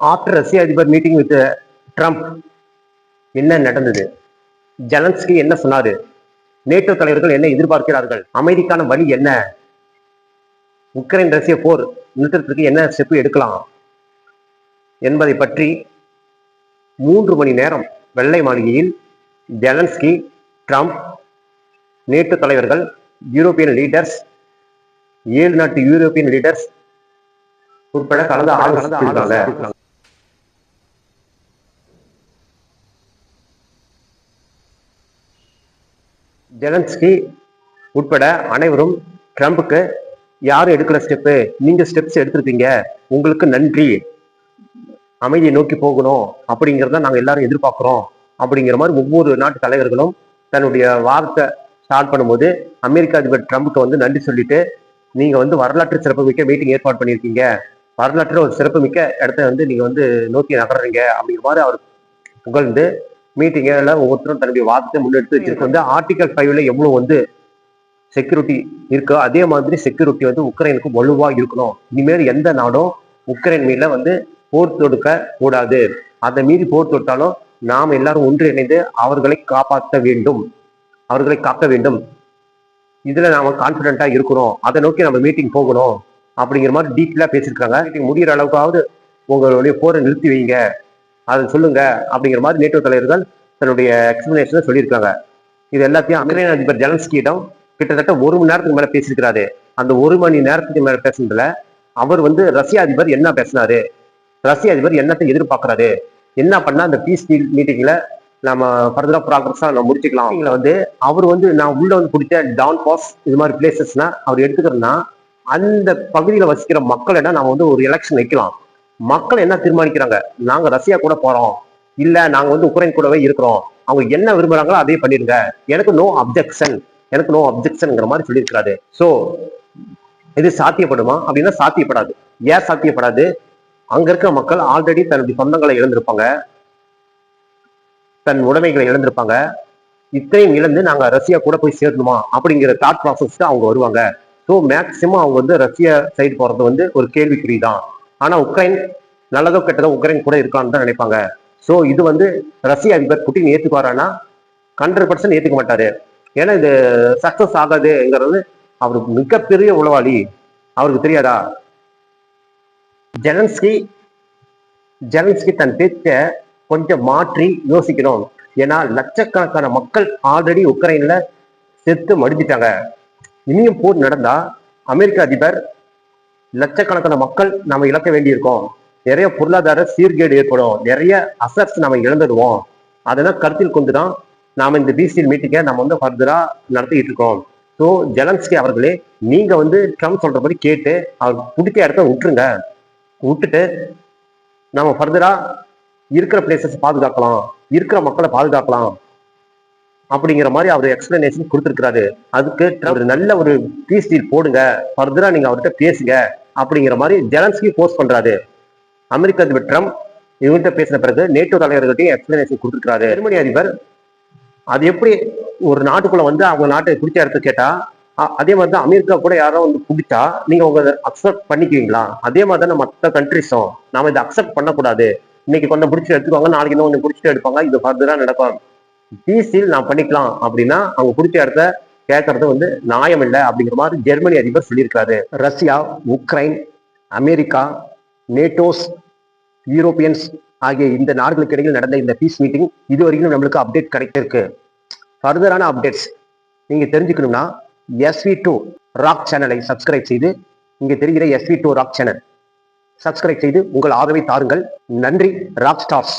After ரஷ்ய அதிபர் meeting with Trump என்ன நடந்தது? ஜலன்ஸ்கி என்ன சொன்னாரு? நேட்டோ தலைவர்கள் என்ன எதிர்பார்க்கிறார்கள்? அமைதிக்கான வழி என்ன? உக்ரைன் ரஷ்ய போர் நிறுத்தத்திற்கு என்ன ஸ்டெப் எடுக்கலாம்? என்பதை பற்றி மூன்று மணி நேரம் வெள்ளை மாளிகையில் ஜெலன்ஸ்கி ட்ரம்ப் நேட்டோ தலைவர்கள் யூரோப்பியன் லீடர்ஸ் ஏழு நாட்டு யூரோப்பியன் லீடர்ஸ் உட்பட கலந்து ஆலோசிச்சிருக்காங்க ஜெலன்ஸ்கி உட்பட அனைவரும் ட்ரம்புக்கு யாரும் எடுக்கிற ஸ்டெப்பு? நீங்கள் ஸ்டெப்ஸ் எடுத்திருக்கீங்க உங்களுக்கு நன்றி. அமைதியை நோக்கி போகணும் அப்படிங்கிறத நாங்கள் எல்லாரும் எதிர்பார்க்குறோம் அப்படிங்கிற மாதிரி ஒவ்வொரு நாட்டு தலைவர்களும் தன்னுடைய வார்த்தை ஸ்டார்ட் பண்ணும்போது அமெரிக்க அதிபர் ட்ரம்புக்கு வந்து நன்றி சொல்லிட்டு நீங்கள் வந்து வரலாற்று சிறப்புமிக்க மீட்டிங் ஏற்பாடு பண்ணியிருக்கீங்க. வரலாற்று ஒரு சிறப்புமிக்க இடத்த வந்து நீங்கள் வந்து நோக்கி நகர்றீங்க. அப்படிங்கிற மாதிரி அவர் புகழ்ந்து மீட்டிங்ல ஒவ்வொருத்தரும் தன்னுடைய வாதத்தை முன்னெடுத்து வச்சிருக்கு. வந்து ஆர்டிகல் ஃபைவ்ல எவ்வளவு வந்து செக்யூரிட்டி இருக்கோ அதே மாதிரி செக்யூரிட்டி வந்து உக்ரைனுக்கு வலுவா இருக்கணும். இனிமேல் எந்த நாடும் உக்ரைன் மீதுல வந்து போர் தொடுக்க கூடாது. அதை மீறி போர் தொட்டாலும் நாம் எல்லாரும் ஒன்று இணைந்து அவர்களை காப்பாற்ற வேண்டும். அவர்களை காக்க வேண்டும். இதுல நாம கான்பிடண்டா இருக்கிறோம் அதை நோக்கி நம்ம மீட்டிங் போகணும். அப்படிங்கிற மாதிரி டீட்டெயிலா பேசியிருக்காங்க. மீட்டிங் முடிகிற அளவுக்காவது உங்களுடைய போரை நிறுத்தி வைங்க. அதை சொல்லுங்க அப்படிங்கிற மாதிரி நேட்டோ தலைவர்கள் தன்னுடைய எக்ஸ்பிளனேஷனை சொல்லியிருக்காங்க இது எல்லாத்தையும் அமெரிக்க அதிபர் ஜெலன்ஸ்கியிடம் கிட்டத்தட்ட ஒரு மணி நேரத்துக்கு மேல பேசியிருக்கிறாரு. அந்த ஒரு மணி நேரத்துக்கு மேல பேசுனதுல அவர் வந்து ரஷ்ய அதிபர் என்ன பேசினாரு? ரஷ்ய அதிபர் என்னத்தை எதிர்பார்க்கறாரு? என்ன பண்ணா அந்த பீஸ் மீட்டிங்ல நம்ம ஃபர்தரா ப்ராக்ரஸா நம்ம முடிச்சுக்கலாம்? இதுல வந்து அவர் வந்து நான் உள்ள வந்து பிடிச்ச டவுன் பாஸ் இது மாதிரி பிளேசஸ்னா அவர் எடுத்துக்கிறோம்னா அந்த பகுதியில வசிக்கிற மக்களை நம்ம வந்து ஒரு எலெக்ஷன் வைக்கலாம். மக்கள் என்ன தீர்மானிக்கிறாங்க? நாங்க ரஷ்யா கூட போறோம். இல்ல நாங்க வந்து உக்ரைன் கூடவே இருக்கிறோம். அவங்க என்ன விரும்புறாங்களோ அதே பண்ணிடுங்க. எனக்கு நோ அப்ஜெக்ஷன் எனக்கு நோ அப்ஜெக்ஷன்ங்கிற மாதிரி சொல்லியிருக்கிறாரு. சோ இது சாத்தியப்படுமா? அப்படின்னா சாத்தியப்படாது. ஏன் சாத்தியப்படாது? அங்க இருக்கிற மக்கள் ஆல்ரெடி தன்னுடைய சொந்தங்களை இழந்திருப்பாங்க. தன் உடைமைகளை இழந்திருப்பாங்க. இத்தனையும் இழந்து நாங்க ரஷ்யா கூட போய் சேரணுமா? அப்படிங்கிற தாட் ப்ராசஸ்க்கு அவங்க வருவாங்க. ஸோ மேக்சிமம் அவங்க வந்து ரஷ்யா சைடு போறது வந்து ஒரு கேள்விக்குறி தான் ஆனா உக்ரைன் நல்லதோ கெட்டதோ உக்ரைன் கூட இருக்கான்னு தான் நினைப்பாங்க. ஸோ இது வந்து ரஷ்ய அதிபர் புட்டின் ஏத்துக்குவாரானா ஹண்ட்ரட் பர்சன்ட் ஏத்துக்க மாட்டாரு. ஏன்னா இது சக்ஸஸ் ஆகாதுங்கிறது அவர் மிகப்பெரிய உளவாளி. அவருக்கு தெரியாதா? ஜெலன்ஸ்கி ஜெலன்ஸ்கி தன் பேச்சை கொஞ்சம் மாற்றி யோசிக்கணும். ஏன்னா லட்சக்கணக்கான மக்கள் ஆல்ரெடி உக்ரைன்ல செத்து மடிஞ்சிட்டாங்க. இனியும் போர் நடந்தா அமெரிக்க அதிபர் லட்சக்கணக்கான மக்கள் நம்ம இழக்க வேண்டியிருக்கோம். நிறைய பொருளாதார சீர்கேடு ஏற்படும். நிறைய அசட்ஸ் நம்ம இழந்துடுவோம். அதெல்லாம் கருத்தில் கொண்டுதான் நாம இந்த பிசிஎல் மீட்டிங்கை நம்ம வந்து ஃபர்தரா நடத்திக்கிட்டு இருக்கோம். ஸோ ஜெலன்ஸ்கி அவர்களே நீங்க வந்து ட்ரம்ப் சொல்றபடி கேட்டு அவர் பிடிச்ச இடத்த விட்டுருங்க. விட்டுட்டு நம்ம ஃபர்தரா இருக்கிற பிளேசஸ் பாதுகாக்கலாம். இருக்கிற மக்களை பாதுகாக்கலாம். அப்படிங்கிற மாதிரி அவர் எக்ஸ்பிளனேஷன் கொடுத்துருக்கிறாரு. அதுக்கு ஒரு நல்ல ஒரு பீஸ் டீல் போடுங்க. ஃபர்தரா நீங்க அவர்கிட்ட பேசுங்க. அப்படிங்கிற மாதிரி ஜெலன்ஸ்கி போஸ்ட் பண்றாரு. அமெரிக்க அதிபர் ட்ரம்ப் இவங்ககிட்ட பேசின பிறகு நேட்டோ தலைவர்கிட்டையும் எக்ஸ்பிளனேஷன் கொடுத்துருக்காரு ஜெர்மனி அதிபர் அது எப்படி ஒரு நாட்டுக்குள்ள வந்து அவங்க நாட்டை பிடிச்ச இடத்த கேட்டா அதே மாதிரி தான் அமெரிக்கா கூட யாரோ வந்து பிடிச்சா நீங்க உங்க அக்செப்ட் பண்ணிக்குவீங்களா? அதே மாதிரி தானே மற்ற கண்ட்ரிஸும் நாம இதை அக்செப்ட் பண்ணக்கூடாது. இன்னைக்கு கொஞ்சம் பிடிச்சி எடுத்துக்குவாங்க நாளைக்கு இன்னும் கொஞ்சம் பிடிச்சிட்டு எடுப்பாங்க இது ஃபர்தரா நடக்கும். பீஸில் நான் பண்ணிக்கலாம் அப்படின்னா அவங்க பிடிச்ச இடத்த கேட்கறது வந்து நியாயம் இல்லை அப்படிங்கிற மாதிரி ஜெர்மனி அதிபர் சொல்லியிருக்காரு. Russia Ukraine America NATOs Europeans ஆகிய இந்த நாடுகளுக்கு இடையில் நடந்த இந்த பீஸ் மீட்டிங் இது வரைக்கும் நம்மளுக்கு அப்டேட் கிடைத்திருக்கு. ஃபர்தரான அப்டேட்ஸ் நீங்கள் தெரிஞ்சுக்கணும்னா எஸ்வி டூ ராக் சேனலை சப்ஸ்கிரைப் செய்து இங்கே தெரிகிற SV two rock channel subscribe செய்து உங்கள் ஆதரவை தாருங்கள். நன்றி ராக் ஸ்டார்ஸ்